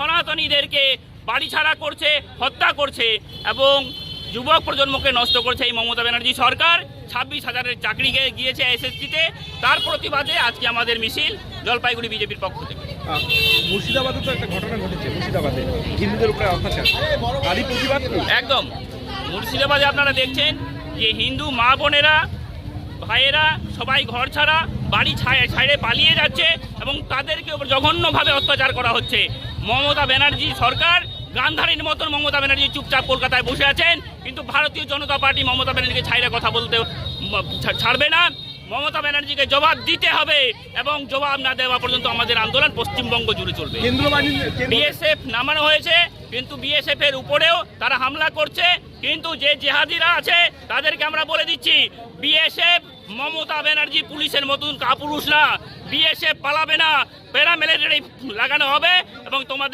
সনাতনীদেরকে বাড়ি ছাড়া করছে হত্যা করছে এবং যুবক প্রজন্মকে নষ্ট করছে এই মমতা ব্যানার্জি সরকার। ছাব্বিশ হাজারের চাকরি গিয়েছে এসএসসিতে। তার প্রতিবাদে আজকে আমাদের মিছিল জলপাইগুড়ি বিজেপির পক্ষ থেকে। মুর্শিদাবাদে তো একটা ঘটনা ঘটেছে মুর্শিদাবাদে। হিন্দুদের উপরে অত্যাচার তারই প্রতিবাদ একদম। মুর্শিদাবাদে আপনারা দেখছেন যে হিন্দু মা বোনেরা ভাইয়েরা সবাই ঘর ছাড়া বাড়ি ছায় ছাইড়ে পালিয়ে যাচ্ছে এবং তাদেরকে জঘন্যভাবে অত্যাচার করা হচ্ছে। মমতা ব্যানার্জি সরকার গান্ধারীর মতন মমতা ব্যানার্জি চুপচাপ কলকাতায় বসে আছেন কিন্তু ভারতীয় জনতা পার্টি মমতা ব্যানার্জিকে ছাইড়ে কথা বলতে ছাড়বে না। মমতা ব্যানার্জিকে জবাব দিতে হবে এবং জবাব না দেওয়া পর্যন্ত আমাদের আন্দোলন পশ্চিমবঙ্গ জুড়ে চলবে। বিএসএফ নামানো হয়েছে কিন্তু বিএসএফ এর উপরেও তারা হামলা করছে কিন্তু যে জেহাদিরা আছে তাদেরকে আমরা বলে দিচ্ছি বিএসএফ মমতা ব্যানার্জি পুলিশের মতন কাপুরুষ না বিএসএফ পালাবে না প্যারামিলিটারি লাগানো হবে এবং তোমাদের